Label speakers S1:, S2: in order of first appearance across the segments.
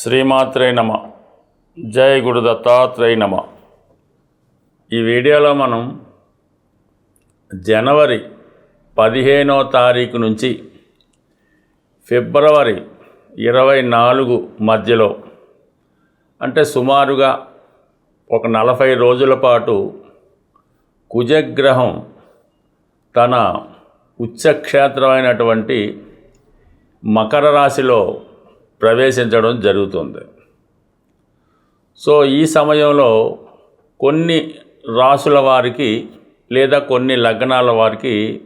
S1: శ్రీమాత్రే నమ. జయ గురు దత్తాత్రేయ నమ. ఈ వీడియోలో మనం జనవరి పదిహేనో తారీఖు నుంచి ఫిబ్రవరి ఇరవై నాలుగు మధ్యలో అంటే సుమారుగా ఒక నలభై రోజుల పాటు కుజగ్రహం తన ఉచ్చక్షేత్రమైనటువంటి మకర రాశిలో ప్రవేశించడం జరుగుతుంది. సో ఈ సమయంలో కొన్ని రాసుల వారికి లేదా కొన్ని లగ్నాల వారికి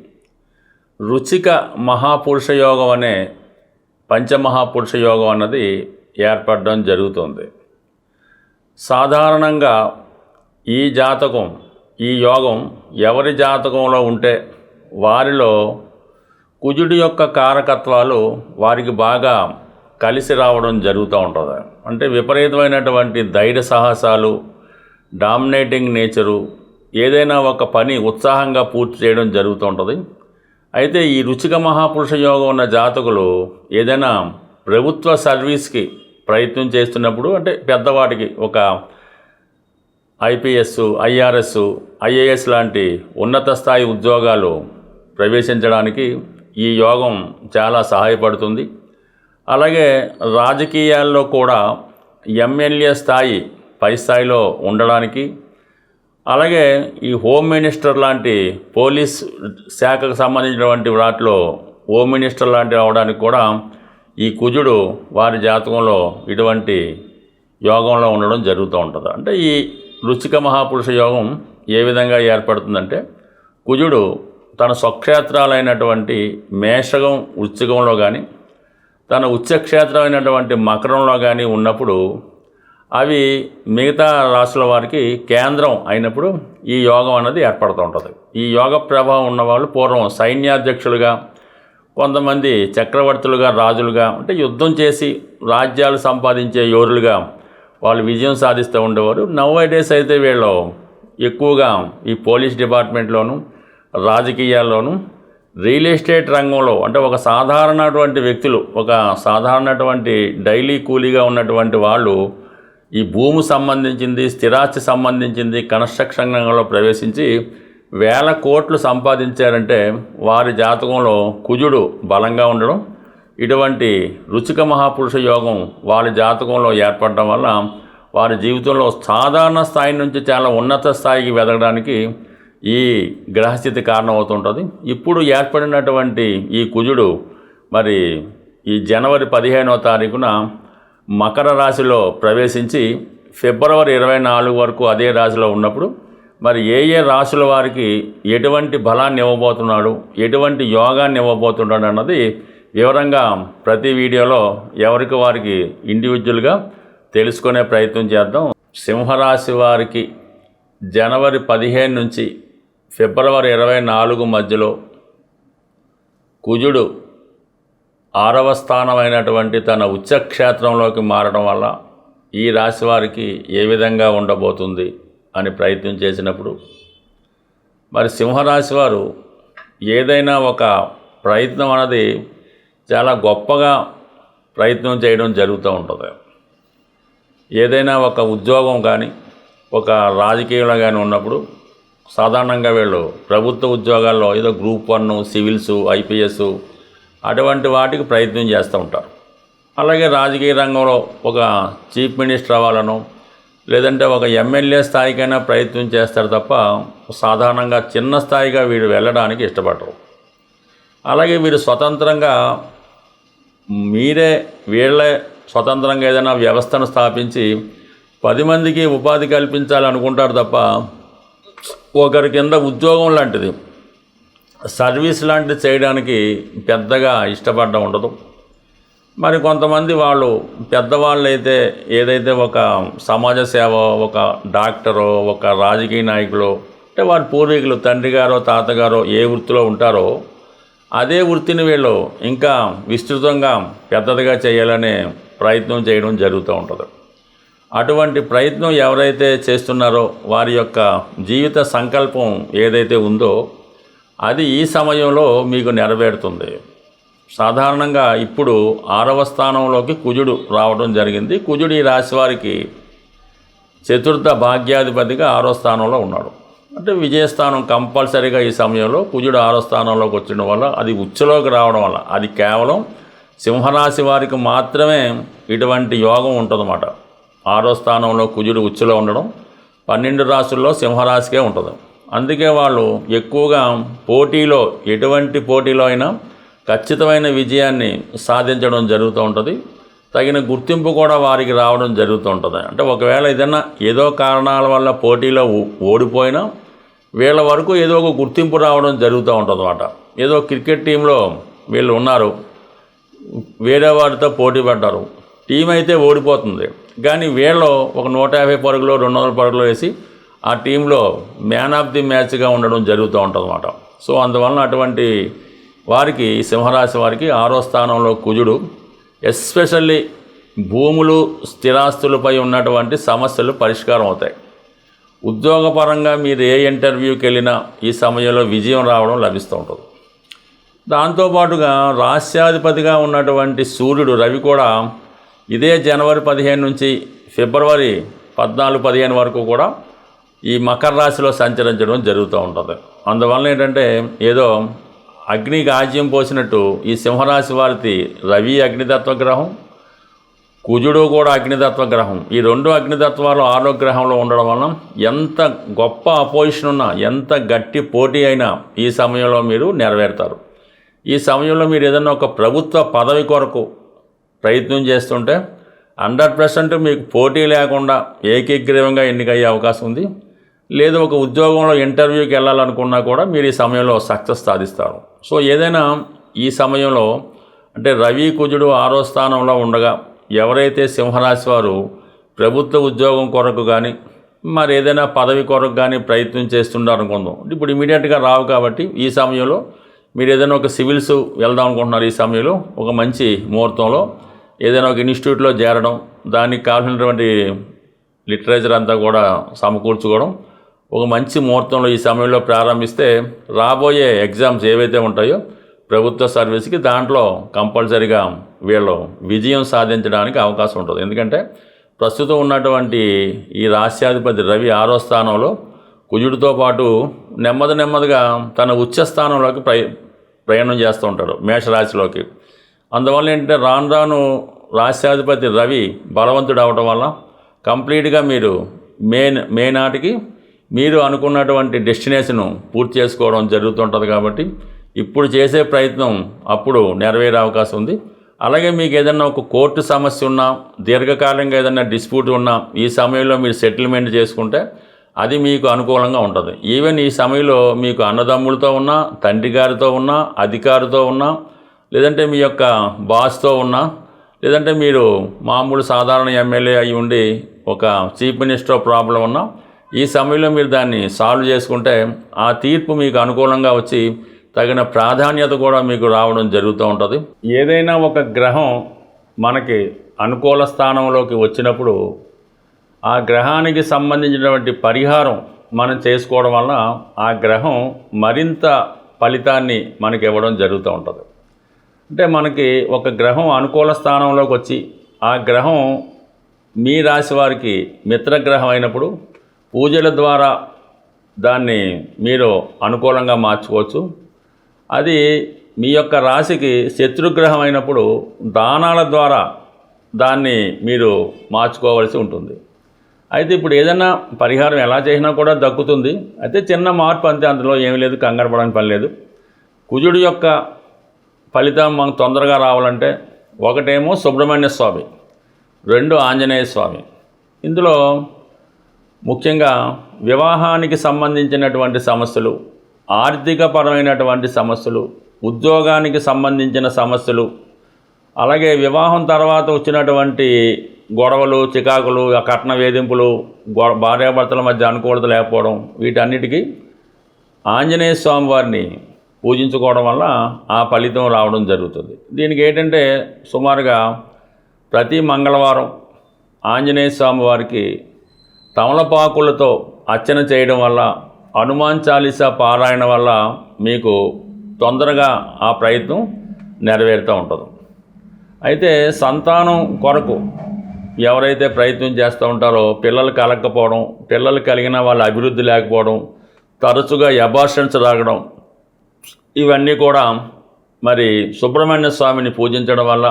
S1: రుచిక మహాపురుష యోగం అనే పంచమహాపురుష యోగం అన్నది ఏర్పడడం జరుగుతుంది. సాధారణంగా ఈ జాతకం ఈ యోగం ఎవరి జాతకంలో ఉంటే వారిలో కుజుడి యొక్క కారకత్వాలు వారికి బాగా కలిసి రావడం జరుగుతూ ఉంటుంది? అంటే విపరీతమైనటువంటి ధైర్య సాహసాలు డామినేటింగ్ నేచరు ఏదైనా ఒక పని ఉత్సాహంగా పూర్తి చేయడం జరుగుతూ ఉంటుంది. అయితే ఈ రుచిక మహాపురుష యోగం ఉన్న జాతకులు ఏదైనా ప్రభుత్వ సర్వీస్కి ప్రయత్నం చేస్తున్నప్పుడు అంటే పెద్దవాటికి ఒక ఐపీఎస్ ఐఆర్ఎస్ ఐఏఎస్ లాంటి ఉన్నత స్థాయి ఉద్యోగాలు ప్రవేశించడానికి ఈ యోగం చాలా సహాయపడుతుంది. అలాగే రాజకీయాల్లో కూడా ఎమ్మెల్యే స్థాయి పై స్థాయిలో ఉండడానికి అలాగే ఈ హోమ్ మినిస్టర్ లాంటి పోలీస్ శాఖకు సంబంధించినటువంటి వాటిలో హోమ్ మినిస్టర్ లాంటివి అవడానికి కూడా ఈ కుజుడు వారి జాతకంలో ఇటువంటి యోగంలో ఉండడం జరుగుతూ ఉంటుంది. అంటే ఈ రుచిక మహాపురుష యోగం ఏ విధంగా ఏర్పడుతుందంటే కుజుడు తన స్వక్షేత్రాలైనటువంటి మేషగం వృశ్చికంలో కానీ తన ఉచ్చక్షేత్రమైనటువంటి మకరంలో కానీ ఉన్నప్పుడు అవి మిగతా రాశుల వారికి కేంద్రం అయినప్పుడు ఈ యోగం అనేది ఏర్పడుతూ ఉంటుంది. ఈ యోగ ప్రభావం ఉన్నవాళ్ళు పూర్వం సైన్యాధ్యక్షులుగా కొంతమంది చక్రవర్తులుగా రాజులుగా అంటే యుద్ధం చేసి రాజ్యాలు సంపాదించే యోరులుగా వాళ్ళు విజయం సాధిస్తూ ఉండేవారు. నవ్ డేస్ అయితే వీళ్ళు ఎక్కువగా ఈ పోలీస్ డిపార్ట్మెంట్లోను రాజకీయాల్లోనూ రియల్ ఎస్టేట్ రంగంలో అంటే ఒక సాధారణటువంటి వ్యక్తులు ఒక సాధారణటువంటి డైలీ కూలీగా ఉన్నటువంటి వాళ్ళు ఈ భూమి సంబంధించింది స్థిరాస్తి సంబంధించింది కన్స్ట్రక్షన్ రంగంలో ప్రవేశించి వేల కోట్లు సంపాదించారంటే వారి జాతకంలో కుజుడు బలంగా ఉండడం ఇటువంటి రుచిక మహాపురుష యోగం వారి జాతకంలో ఏర్పడడం వల్ల వారి జీవితంలో సాధారణ స్థాయి నుంచి చాలా ఉన్నత స్థాయికి వెదగడానికి ఈ గ్రహస్థితి కారణమవుతుంటుంది. ఇప్పుడు ఏర్పడినటువంటి ఈ కుజుడు మరి ఈ జనవరి పదిహేనవ తారీఖున మకర రాశిలో ప్రవేశించి ఫిబ్రవరి ఇరవై నాలుగు వరకు అదే రాశిలో ఉన్నప్పుడు మరి ఏ ఏ రాశుల వారికి ఎటువంటి బలాన్ని ఇవ్వబోతున్నాడు ఎటువంటి యోగాన్ని ఇవ్వబోతున్నాడు అన్నది వివరంగా ప్రతి వీడియోలో ఎవరికి వారికి ఇండివిజువల్గా తెలుసుకునే ప్రయత్నం చేద్దాం. సింహరాశి వారికి జనవరి పదిహేను నుంచి ఫిబ్రవరి ఇరవై నాలుగు మధ్యలో కుజుడు ఆరవ స్థానమైనటువంటి తన ఉచ్చక్షేత్రంలోకి మారడం వల్ల ఈ రాశి వారికి ఏ విధంగా ఉండబోతుంది అని ప్రయత్నం చేసినప్పుడు మరి సింహరాశి వారు ఏదైనా ఒక ప్రయత్నం అనేది చాలా గొప్పగా ప్రయత్నం చేయడం జరుగుతూ ఉంటుంది. ఏదైనా ఒక ఉద్యోగం కానీ ఒక రాజకీయంలో కానీ ఉన్నప్పుడు సాధారణంగా వీళ్ళు ప్రభుత్వ ఉద్యోగాల్లో ఏదో గ్రూప్ వన్ సివిల్స్ ఐపీఎస్ అటువంటి వాటికి ప్రయత్నం చేస్తూ ఉంటారు. అలాగే రాజకీయ రంగంలో ఒక చీఫ్ మినిస్టర్ అవ్వాలను లేదంటే ఒక ఎమ్మెల్యే స్థాయికైనా ప్రయత్నం చేస్తారు తప్ప సాధారణంగా చిన్న స్థాయిగా వీడు వెళ్ళడానికి ఇష్టపడరు. అలాగే వీరు స్వతంత్రంగా మీరే వీళ్ళే స్వతంత్రంగా ఏదైనా వ్యవస్థను స్థాపించి పది మందికి ఉపాధి కల్పించాలనుకుంటారు తప్ప ఒకరి కింద ఉద్యోగం లాంటిది. సర్వీస్ లాంటిది చేయడానికి పెద్దగా ఇష్టపడడం ఉండదు. మరి కొంతమంది వాళ్ళు పెద్దవాళ్ళు అయితే ఏదైతే ఒక సమాజ సేవ ఒక డాక్టరో ఒక రాజకీయ నాయకులో అంటే వారి పూర్వీకులు తండ్రి గారో తాతగారో ఏ వృత్తిలో ఉంటారో అదే వృత్తిని వీళ్ళు ఇంకా విస్తృతంగా పెద్దదిగా చేయాలనే ప్రయత్నం చేయడం జరుగుతూ ఉంటుంది. అటువంటి ప్రయత్నం ఎవరైతే చేస్తున్నారో వారి యొక్క జీవిత సంకల్పం ఏదైతే ఉందో అది ఈ సమయంలో మీకు నెరవేరుతుంది. సాధారణంగా ఇప్పుడు ఆరవ స్థానంలోకి కుజుడు రావడం జరిగింది. కుజుడు ఈ రాశి వారికి చతుర్థ భాగ్యాధిపతిగా ఆరో స్థానంలో ఉన్నాడు. అంటే విజయస్థానం కంపల్సరీగా ఈ సమయంలో కుజుడు ఆరో స్థానంలోకి వచ్చిన వల్ల అది ఉచ్చలోకి రావడం వల్ల అది కేవలం సింహరాశి వారికి మాత్రమే ఇటువంటి యోగం ఉంటుందన్నమాట. ఆరో స్థానంలో కుజుడు ఉచ్చులో ఉండడం పన్నెండు రాసుల్లో సింహరాశికే ఉంటుంది. అందుకే వాళ్ళు ఎక్కువగా పోటీలో ఎటువంటి పోటీలో అయినా ఖచ్చితమైన విజయాన్ని సాధించడం జరుగుతూ ఉంటుంది. తగిన గుర్తింపు కూడా వారికి రావడం జరుగుతూ ఉంటుంది. అంటే ఒకవేళ ఏదైనా ఏదో కారణాల వల్ల పోటీలో ఓడిపోయినా వీళ్ళ వరకు ఏదో ఒక గుర్తింపు రావడం జరుగుతూ ఉంటుంది అన్నమాట ఏదో క్రికెట్ టీంలో వీళ్ళు ఉన్నారు. వేరే వారితో పోటీ పడ్డారు. టీం అయితే ఓడిపోతుంది. కానీ వీళ్ళు ఒక నూట యాభై పరుగులో రెండు వందల పరుగులో వేసి ఆ టీంలో మ్యాన్ ఆఫ్ ది మ్యాచ్గా ఉండడం జరుగుతూ ఉంటుందన్నమాట సో అందువలన అటువంటి వారికి సింహరాశి వారికి ఆరో స్థానంలో కుజుడు ఎస్పెషల్లీ భూములు స్థిరాస్తులపై ఉన్నటువంటి సమస్యలు పరిష్కారం అవుతాయి. ఉద్యోగపరంగా మీరు ఏ ఇంటర్వ్యూకి వెళ్ళినా ఈ సమయంలో విజయం రావడం లభిస్తూ ఉంటుంది. దాంతోపాటుగా రాస్యాధిపతిగా ఉన్నటువంటి సూర్యుడు రవి కూడా ఇదే జనవరి పదిహేను నుంచి ఫిబ్రవరి పద్నాలుగు పదిహేను వరకు కూడా ఈ మకర రాశిలో సంచరించడం జరుగుతూ ఉంటుంది. అందువలన ఏంటంటే ఏదో అగ్నికి ఆజ్యం పోసినట్టు ఈ సింహరాశి వారికి రవి అగ్నితత్వ గ్రహం కుజుడు కూడా అగ్నితత్వ గ్రహం. ఈ రెండు అగ్నితత్వాలు ఆరో గ్రహంలో ఉండడం వలన ఎంత గొప్ప అపోజిషన్ ఉన్నా ఎంత గట్టి పోటీ అయినా ఈ సమయంలో మీరు నెరవేరుతారు. ఈ సమయంలో మీరు ఏదైనా ఒక ప్రభుత్వ పదవి కొరకు ప్రయత్నం చేస్తుంటే హండ్రెడ్ పర్సెంట్ మీకు పోటీ లేకుండా ఏకీగ్రీవంగా ఎన్నికయ్యే అవకాశం ఉంది. లేదు ఒక ఉద్యోగంలో ఇంటర్వ్యూకి వెళ్ళాలనుకున్నా కూడా మీరు ఈ సమయంలో సక్సెస్ సాధిస్తారు. సో ఏదైనా ఈ సమయంలో అంటే రవి కుజుడు ఆరో స్థానంలో ఉండగా ఎవరైతే సింహరాశి వారు ప్రభుత్వ ఉద్యోగం కొరకు కానీ మరి ఏదైనా పదవి కొరకు కానీ ప్రయత్నం చేస్తున్నారు అనుకుందాం. ఇప్పుడు ఇమీడియట్గా రావు కాబట్టి ఈ సమయంలో మీరు ఏదైనా ఒక సివిల్స్ వెళ్దాం అనుకుంటున్నారు ఈ సమయంలో ఒక మంచి ముహూర్తంలో ఏదైనా ఒక ఇన్స్టిట్యూట్లో చేరడం దానికి కావాల్సినటువంటి లిటరేచర్ అంతా కూడా సమకూర్చుకోవడం ఒక మంచి ముహూర్తంలో ఈ సమయంలో ప్రారంభిస్తే రాబోయే ఎగ్జామ్స్ ఏవైతే ఉంటాయో ప్రభుత్వ సర్వీస్కి దాంట్లో కంపల్సరీగా వీళ్ళు విజయం సాధించడానికి అవకాశం ఉంటుంది. ఎందుకంటే ప్రస్తుతం ఉన్నటువంటి ఈ రాష్ట్రాధిపతి రవి ఆరో స్థానంలో కుజుడితో పాటు నెమ్మది నెమ్మదిగా తన ఉచ్చ స్థానంలోకి ప్రయ ప్రయాణం చేస్తూ ఉంటాడు మేషరాశిలోకి. అందువల్ల ఏంటంటే రాను రాను రాష్ట్రాధిపతి రవి బలవంతుడు అవడం వల్ల కంప్లీట్గా మీరు మే మే నాటికి మీరు అనుకున్నటువంటి డెస్టినేషన్ పూర్తి చేసుకోవడం జరుగుతుంటుంది కాబట్టి ఇప్పుడు చేసే ప్రయత్నం అప్పుడు నెరవేరే అవకాశం ఉంది. అలాగే మీకు ఏదైనా ఒక కోర్టు సమస్య ఉన్నా దీర్ఘకాలంగా ఏదైనా డిస్ప్యూట్ ఉన్నా ఈ సమయంలో మీరు సెటిల్మెంట్ చేసుకుంటే అది మీకు అనుకూలంగా ఉంటుంది. ఈవెన్ ఈ సమయంలో మీకు అన్నదమ్ములతో ఉన్నా తండ్రి గారితో ఉన్నా అధికారితో ఉన్నా లేదంటే మీ యొక్క బాస్తో ఉన్నా లేదంటే మీరు మామూలు సాధారణ ఎమ్మెల్యే అయి ఉండి ఒక చీఫ్ మినిస్టర్ ప్రాబ్లం ఉన్నా ఈ సమయంలో మీరు దాన్ని సాల్వ్ చేసుకుంటే ఆ తీర్పు మీకు అనుకూలంగా వచ్చి తగిన ప్రాధాన్యత కూడా మీకు రావడం జరుగుతూ ఉంటుంది. ఏదైనా ఒక గ్రహం మనకి అనుకూల స్థానంలోకి వచ్చినప్పుడు ఆ గ్రహానికి సంబంధించినటువంటి పరిహారం మనం చేసుకోవడం వలన ఆ గ్రహం మరింత ఫలితాన్ని మనకి ఇవ్వడం జరుగుతూ ఉంటుంది. అంటే మనకి ఒక గ్రహం అనుకూల స్థానంలోకి వచ్చి ఆ గ్రహం మీ రాశి వారికి మిత్రగ్రహం అయినప్పుడు పూజల ద్వారా దాన్ని మీరు అనుకూలంగా మార్చుకోవచ్చు. అది మీ యొక్క రాశికి శత్రుగ్రహం అయినప్పుడు దానాల ద్వారా దాన్ని మీరు మార్చుకోవాల్సి ఉంటుంది. అయితే ఇప్పుడు ఏదైనా పరిహారం ఎలా చేసినా కూడా దక్కుతుంది. అయితే చిన్న మార్పు అంతే అందులో ఏమీ లేదు కంగారు పడని పని లేదు. కుజుడు యొక్క ఫలితం మనకు తొందరగా రావాలంటే ఒకటేమో సుబ్రహ్మణ్య స్వామి రెండు ఆంజనేయ స్వామి. ఇందులో ముఖ్యంగా వివాహానికి సంబంధించినటువంటి సమస్యలు ఆర్థికపరమైనటువంటి సమస్యలు ఉద్యోగానికి సంబంధించిన సమస్యలు అలాగే వివాహం తర్వాత వచ్చినటువంటి గొడవలు చికాకులు కట్న వేధింపులు గొ భార్యాభర్తల మధ్య అనుకూలత లేకపోవడం వీటన్నిటికీ ఆంజనేయ స్వామి వారిని పూజించుకోవడం వల్ల ఆ ఫలితం రావడం జరుగుతుంది. దీనికి ఏంటంటే సుమారుగా ప్రతి మంగళవారం ఆంజనేయ స్వామి వారికి తమలపాకులతో అర్చన చేయడం వల్ల హనుమాన్ చాలీసా పారాయణ వల్ల మీకు తొందరగా ఆ ప్రయత్నం నెరవేరుతూ ఉంటుంది. అయితే సంతానం కొరకు ఎవరైతే ప్రయత్నం చేస్తూ ఉంటారో పిల్లలు కలగకపోవడం పిల్లలు కలిగిన వాళ్ళ అభివృద్ధి లేకపోవడం తరచుగా ఎబార్షన్స్ రాగడం ఇవన్నీ కూడా మరి సుబ్రహ్మణ్య స్వామిని పూజించడం వల్ల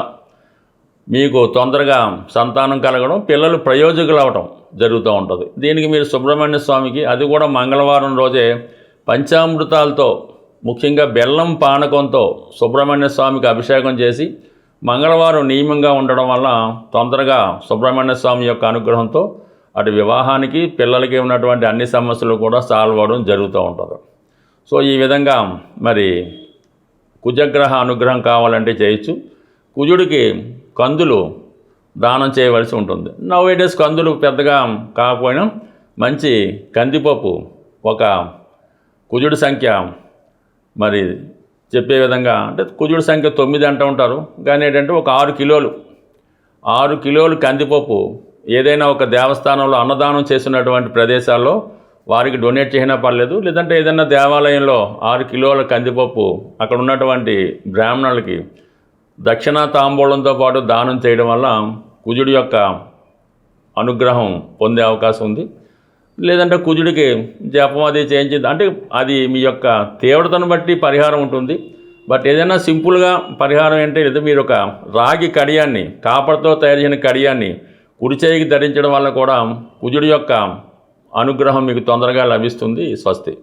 S1: మీకు తొందరగా సంతానం కలగడం పిల్లలు ప్రయోజకులు అవడం జరుగుతూ ఉంటుంది. దీనికి మీరు సుబ్రహ్మణ్య స్వామికి అది కూడా మంగళవారం రోజే పంచామృతాలతో ముఖ్యంగా బెల్లం పానకంతో సుబ్రహ్మణ్య స్వామికి అభిషేకం చేసి మంగళవారం నియమంగా ఉండడం వల్ల తొందరగా సుబ్రహ్మణ్య స్వామి యొక్క అనుగ్రహంతో అటు వివాహానికి పిల్లలకి ఉన్నటువంటి అన్ని సమస్యలు కూడా సాల్వ్ అవ్వడం జరుగుతూ ఉంటుంది. సో ఈ విధంగా మరి కుజగ్రహ అనుగ్రహం కావాలంటే చేయొచ్చు. కుజుడికి కందులు దానం చేయవలసి ఉంటుంది. నవ్ డేస్ కందులు పెద్దగా కాకపోయినా మంచి కందిపప్పు ఒక కుజుడి సంఖ్య మరి చెప్పే విధంగా అంటే కుజుడి సంఖ్య తొమ్మిది అంటూ ఉంటారు. కానీ ఏంటంటే ఒక ఆరు కిలోలు ఆరు కిలోలు కందిపప్పు ఏదైనా ఒక దేవస్థానంలో అన్నదానం చేసినటువంటి ప్రదేశాల్లో వారికి డొనేట్ చేసినా పర్లేదు లేదంటే ఏదైనా దేవాలయంలో ఆరు కిలోల కందిపప్పు అక్కడ ఉన్నటువంటి బ్రాహ్మణులకి దక్షిణ తాంబూలంతో పాటు దానం చేయడం వల్ల కుజుడి యొక్క అనుగ్రహం పొందే అవకాశం ఉంది. లేదంటే కుజుడికి జపం అది చేయించింది అంటే అది మీ యొక్క తీవ్రతను బట్టి పరిహారం ఉంటుంది. బట్ ఏదైనా సింపుల్గా పరిహారం ఏంటంటే లేదా మీరు ఒక రాగి కడియాన్ని కాపర్తో తయారు చేసిన కడియాన్ని కుడి చేయికి ధరించడం వల్ల కూడా కుజుడి యొక్క అనుగ్రహం మీకు తొందరగా లభిస్తుంది. స్వస్తి.